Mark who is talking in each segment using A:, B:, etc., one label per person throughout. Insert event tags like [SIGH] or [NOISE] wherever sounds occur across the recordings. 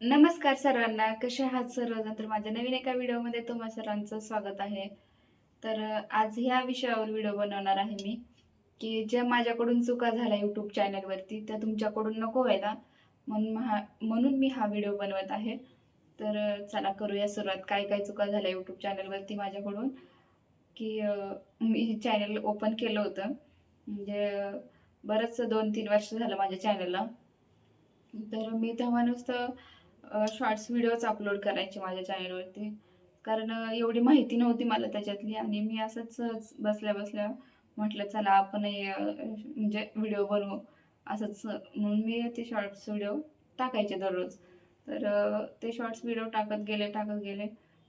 A: नमस्कार सर्वांना कसे आहात सर्वजण? तर माझ्या नवीन एका व्हिडिओमध्ये तुम्हा सर्वांचं स्वागत आहे. तर आज ह्या विषयावर व्हिडिओ बनवणार आहे मी की ज्या माझ्याकडून चुका झाल्या यूट्यूब चॅनलवरती त्या तुमच्याकडून नको व्हायला. म्हणून हा म्हणून मी हा व्हिडिओ बनवत आहे. तर चला करूया सुरुवात. काय काय चुका झाल्या यूट्यूब चॅनलवरती माझ्याकडून की मी चॅनल ओपन केलं होतं. म्हणजे बरंच दोन तीन वर्ष झालं माझ्या चॅनलला तर मी तेव्हा नुसतं शॉर्ट्स व्हिडिओज अपलोड करायचे माझ्या चॅनलवरती कारण एवढी माहिती नव्हती मला त्याच्यातली आणि मी असंच सहज बसल्या बसल्या म्हटलं चला आपण म्हणजे व्हिडिओ बनवू. असंच म्हणून मी ते शॉर्ट्स व्हिडिओ टाकायचे दररोज. तर ते शॉर्ट्स व्हिडिओ टाकत गेले टाकत गेले.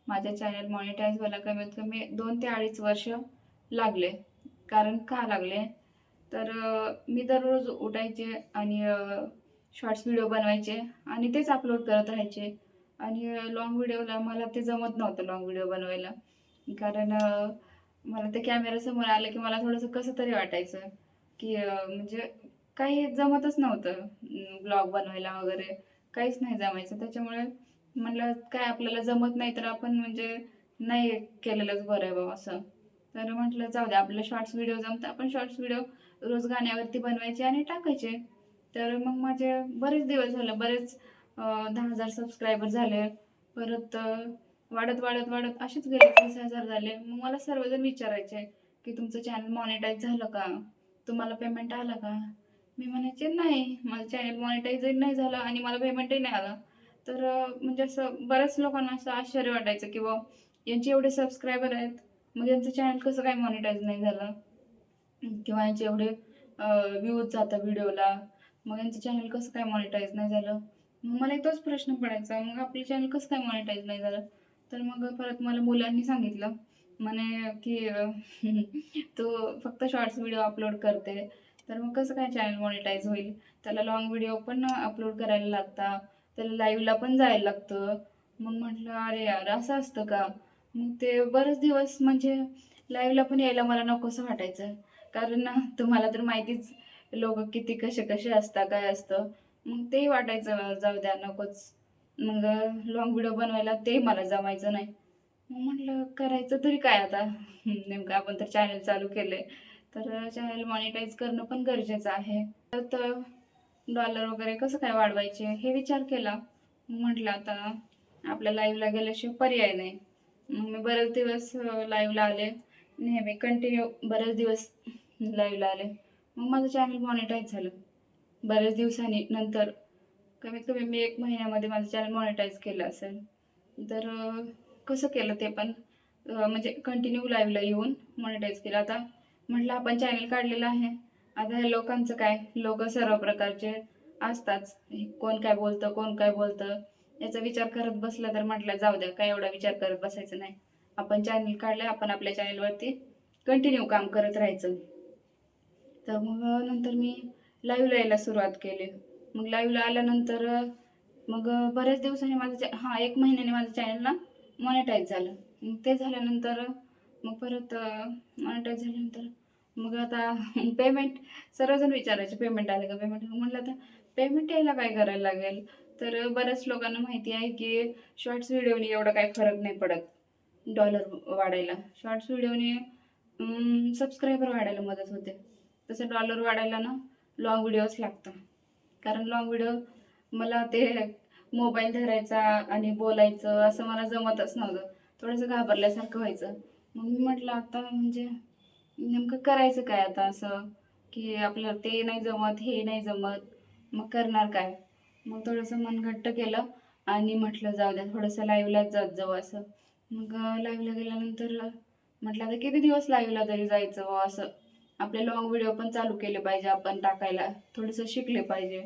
A: माझ्या चॅनल मॉनिटाईज व्हायला कमीत कमी दोन ते अडीच वर्ष लागले. कारण का लागले? तर मी दररोज उठायचे आणि शॉर्ट्स व्हिडिओ बनवायचे आणि तेच अपलोड करत राहायचे. आणि लॉंग व्हिडिओला मला ते जमत नव्हतं लॉंग व्हिडिओ बनवायला. कारण मला ते कॅमेरासमोर आलं की मला थोडंसं कसं तरी वाटायचं की म्हणजे काही जमतच नव्हतं ब्लॉग बनवायला वगैरे. काहीच नाही जमायचं. त्याच्यामुळे म्हटलं काय आपल्याला जमत नाही तर आपण म्हणजे नाही केलेलंच बरं आहे बाबा असं. तर म्हटलं जाऊ दे आपलं शॉर्ट्स व्हिडिओ जमतं. आपण शॉर्ट्स व्हिडिओ रोज गाण्यावरती बनवायचे आणि टाकायचे. तर मग माझे बरेच दिवस झाले बरेच दहा हजार सबस्क्रायबर झाले. परत वाढत वाढत वाढत असेच गेले तीस हजार झाले. मग मला सर्वजण विचारायचे की तुमचं चॅनल मॉनिटाईज झालं का? तुम्हाला पेमेंट आलं का? मी म्हणायचे नाही माझं चॅनल मॉनिटाईजही नाही झालं आणि मला पेमेंटही नाही आलं. तर म्हणजे असं बऱ्याच लोकांना असं आश्चर्य वाटायचं की बा यांचे एवढे सबस्क्रायबर आहेत. मग यांचं चॅनल कसं काय मॉनिटाईज नाही झालं? किंवा यांचे एवढे व्ह्यूज जातात व्हिडिओला मग यांचं चॅनल कसं काय मॉनिटाईज नाही झालं? मग मला एक तोच प्रश्न पडायचा. मग आपलं चॅनल कसं काय मॉनिटाईज नाही झालं? तर मग परत मला मुलांनी सांगितलं. म्हणे की [LAUGHS] तू फक्त शॉर्ट्स व्हिडिओ अपलोड करते. तर मग कसं काय चॅनल मॉनिटाईज होईल? त्याला लॉंग व्हिडिओ पण अपलोड करायला लागता. त्याला लाईव्हला पण जायला लागतं. मग म्हटलं अरे यार असं असतं का? मग ते बरेच दिवस म्हणजे लाईव्हला पण यायला मला नकोसं वाटायचं. कारण ना तुम्हाला तर माहितीच लोक किती कसे कसे असतात काय असतं मग ते वाटायचं जाऊ द्या नकोच. मग लॉंग व्हिडिओ बनवायला ते मला जमायचं नाही. मग म्हटलं करायचं तरी काय आता? [LAUGHS] नेमकं आपण तर चॅनल चालू केले तर चॅनल मॉनिटाईज करणं पण गरजेचं आहे. तर डॉलर वगैरे कसं काय वाढवायचे हे विचार केला. म्हटलं आता आपल्या लाईव्हला गेल्याशिवाय पर्याय नाही. मग मी बरेच दिवस लाईव्हला आले. नेहमी कंटिन्यू बरेच दिवस लाईव्हला आले. मग माझं चॅनल मॉनिटाईज झालं. बऱ्याच दिवसांनी नंतर कमीत कमी मी एक महिन्यामध्ये माझं चॅनल मॉनिटाईज केलं असेल. तर कसं केलं ते पण म्हणजे कंटिन्यू लाईव्हला येऊन मॉनिटाईज केलं. आता म्हटलं आपण चॅनल काढलेलं आहे. आता ह्या लोकांचं काय? लोक सर्व प्रकारचे असताच. कोण काय बोलतं कोण काय बोलतं? याचा विचार करत बसला तर म्हटलं जाऊ द्या काय एवढा विचार करत बसायचं नाही. आपण चॅनल काढलं आपण आपल्या चॅनलवरती कंटिन्यू काम करत राहायचं. तर मग नंतर मी लाईव्हला यायला सुरुवात केली. मग लाईव्हला आल्यानंतर मग बऱ्याच दिवसांनी माझं चॅ हां एक महिन्याने माझं चॅनलला मॉनिटाईज झालं. मग ते झाल्यानंतर मग परत मॉनिटाईज झाल्यानंतर मग आता [LAUGHS] पेमेंट सर्वजण विचारायचे पेमेंट आले का पेमेंट म्हटलं आता पेमेंट यायला काय करायला लागेल? तर बऱ्याच लोकांना माहिती आहे की शॉर्ट्स व्हिडिओने एवढा काही फरक नाही पडत डॉलर वाढायला. शॉर्ट्स व्हिडिओने सबस्क्रायबर वाढायला मदत होते. तसं डॉलर वाढायला ना लॉंग व्हिडिओच लागतं कारण लॉंग व्हिडिओ मला ते मोबाईल धरायचा आणि बोलायचं असं मला जमतच नव्हतं. थोडंसं घाबरल्यासारखं व्हायचं. मग मी म्हटलं आता म्हणजे नेमकं करायचं काय आता असं? की आपल्याला ते नाही जमत हे नाही जमत मग करणार काय? मग थोडंसं मन घट्ट केलं आणि म्हटलं जाऊ द्या थोडंसं लाईव्हलाच जात जाऊ असं. मग लाईव्हला गेल्यानंतर म्हटलं आता किती दिवस लाईव्हला तरी जायचं असं? आपले लॉंग व्हिडिओ पण चालू केले पाहिजे आपण टाकायला. थोडंसं शिकले पाहिजे.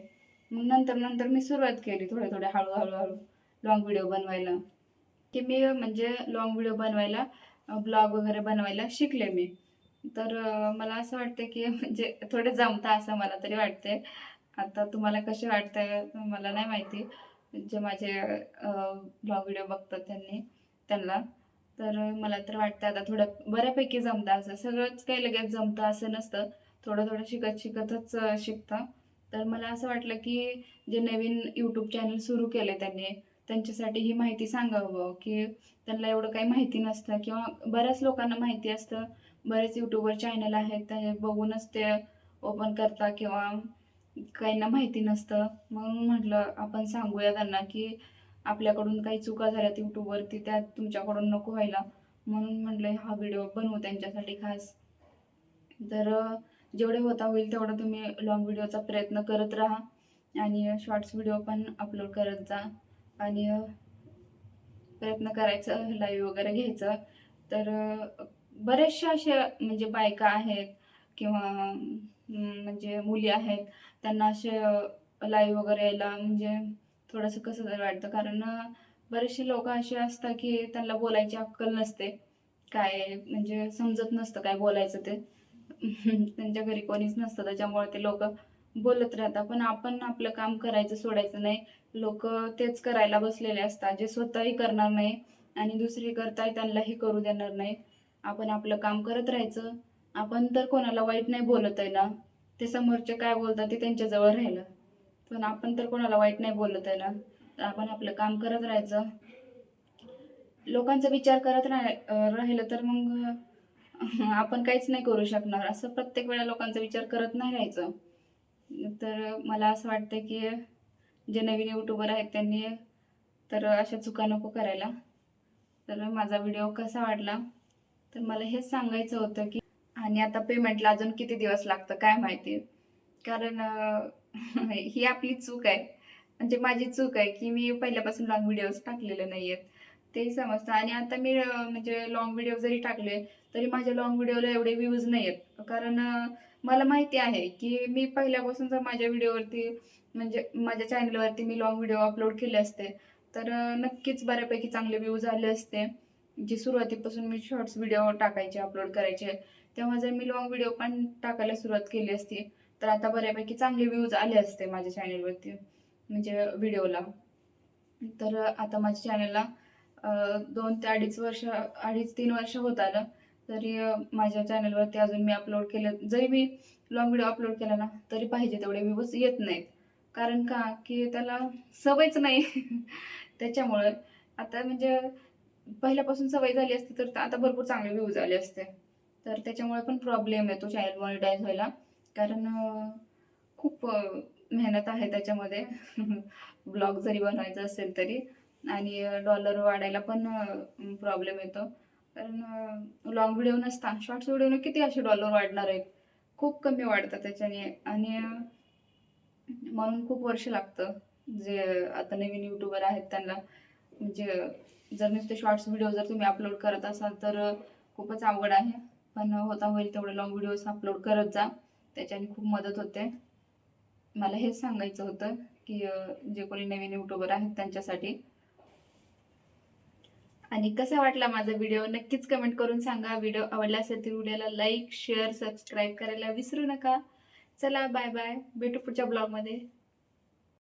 A: मग नंतर नंतर मी सुरुवात केली थोडे थोडे हळूहळू हळू लॉंग व्हिडिओ बनवायला. की मी म्हणजे लॉंग व्हिडिओ बनवायला ब्लॉग वगैरे बनवायला शिकले मी. तर मला असं वाटतं की म्हणजे थोडे जमतं असं मला तरी वाटते आता तुम्हाला कसे वाटतंय मला नाही माहिती. जे माझे ब्लॉग व्हिडिओ बघतात त्यांनी त्यांना. तर मला तर वाटतं आता थोडं बऱ्यापैकी जमतं असं. सगळंच काही लगेच जमतं असं नसतं. थोडं थोडं शिकत शिकतच शिकतं. तर मला असं वाटलं की जे नवीन यूट्यूब चॅनल सुरू केले त्यांनी त्यांच्यासाठी ही माहिती सांगावं की त्यांना एवढं काही माहिती नसतं किंवा बऱ्याच लोकांना माहिती असतं. बरेच यूट्यूबर चॅनल आहेत ते बघूनच ते ओपन करता किंवा काहींना माहिती नसतं. म्हणून म्हटलं आपण सांगूया त्यांना की आपल्याकडून काही चुका झाल्यात यूट्यूबवरती त्या तुमच्याकडून नको व्हायला. म्हणून म्हटलं हा व्हिडिओ बनवू त्यांच्यासाठी खास. तर जेवढे होता होईल तेवढं तुम्ही लॉंग व्हिडिओचा प्रयत्न करत राहा. आणि शॉर्ट्स व्हिडिओ पण अपलोड करत जा. आणि प्रयत्न करायचं लाईव्ह वगैरे घ्यायचं. तर बरेचशा अशा म्हणजे बायका आहेत किंवा म्हणजे मुली आहेत. त्यांना असे लाईव्ह वगैरे यायला म्हणजे थोडंसं कसं तरी वाटतं. कारण बरेचसे लोक असे असतात की त्यांना बोलायची अक्कल नसते. काय म्हणजे समजत नसतं काय बोलायचं ते. [LAUGHS] त्यांच्या घरी कोणीच नसतं. त्याच्यामुळे ते लोक बोलत राहतात. पण आपण आपलं काम करायचं सोडायचं नाही. लोक तेच करायला बसलेले असतात. जे स्वतःही करणार नाही आणि दुसरी करताय त्यांनाही करू देणार नाही. आपण आपलं काम करत राहायचं. आपण तर कोणाला वाईट नाही बोलत आहे ना. ते समोरचे काय बोलतात ते त्यांच्याजवळ राहिलं. पण आपण तर कोणाला वाईट नाही बोलत आहे ना. तर आपण आपलं काम करत राहायचं. लोकांचा विचार करत राह राहिलं तर मग आपण काहीच नाही करू शकणार. असं प्रत्येक वेळा लोकांचा विचार करत नाही राहायचं. तर मला असं वाटतं की जे नवीन यूट्यूबर आहेत त्यांनी तर अशा चुका नको करायला. तर माझा व्हिडिओ कसा वाटला तर मला हेच सांगायचं होतं की आणि आता पेमेंटला अजून किती दिवस लागतं काय माहिती? कारण ही आपली चूक आहे. म्हणजे माझी चूक आहे की मी पहिल्यापासून लॉंग व्हिडिओज टाकलेले नाही आहेत समजतं. आणि आता मी म्हणजे लॉंग व्हिडिओ जरी टाकले तरी माझ्या लॉंग व्हिडिओला एवढे व्ह्यूज नाही आहेत कारण मला माहिती आहे की मी पहिल्यापासून जर माझ्या व्हिडिओवरती म्हणजे माझ्या चॅनलवरती मी लॉंग व्हिडिओ अपलोड केले असते तर नक्कीच बऱ्यापैकी चांगले व्ह्यूज आले असते. जे सुरुवातीपासून मी शॉर्ट्स व्हिडिओ टाकायचे अपलोड करायचे तेव्हा जर मी लॉंग व्हिडिओ पण टाकायला सुरुवात केली असती तर आता बऱ्यापैकी चांगले व्ह्यूज आले असते माझ्या चॅनेलवरती म्हणजे व्हिडिओला तर आता माझ्या चॅनलला दोन ते अडीच वर्ष अडीच तीन वर्ष होत आलं तरी माझ्या चॅनलवरती अजून मी अपलोड केलं जरी मी लॉंग व्हिडिओ अपलोड केला ना तरी पाहिजे तेवढे व्ह्यूज येत नाहीत. कारण का? की त्याला सवयच नाही. [LAUGHS] त्याच्यामुळं. आता म्हणजे पहिल्यापासून सवय झाली असते तर आता भरपूर चांगले व्ह्यूज आले असते. तर त्याच्यामुळे पण प्रॉब्लेम येतो चॅनल मॉनिटाईज व्हायला. कारण खूप मेहनत आहे त्याच्यामध्ये. [LAUGHS] ब्लॉग जरी बनवायचा असेल तरी. आणि डॉलर वाढायला पण प्रॉब्लेम येतो. कारण लॉंग व्हिडिओ नसता. शॉर्ट्स व्हिडिओने किती असे डॉलर वाढणार आहेत? खूप कमी वाढतात त्याच्याने. आणि म्हणून खूप वर्ष लागतं. जे आता नवीन यूट्यूबर आहेत त्यांना. म्हणजे जर नुसते शॉर्ट्स व्हिडिओ जर तुम्ही अपलोड करत असाल तर खूपच अवघड आहे. पण होता होईल तेवढे लॉंग व्हिडिओज अपलोड करत जा. त्याच्याने खूप मदत होते. मला हेच सांगायचं होतं की जे कोणी नवीन युट्यूबर आहेत त्यांच्यासाठी. आणि कसा वाटला माझा व्हिडिओ नक्कीच कमेंट करून सांगा. व्हिडिओ आवडला असेल तर व्हिडिओला लाईक शेअर सबस्क्राईब करायला विसरू नका. चला बाय बाय भेटू पुढच्या ब्लॉगमध्ये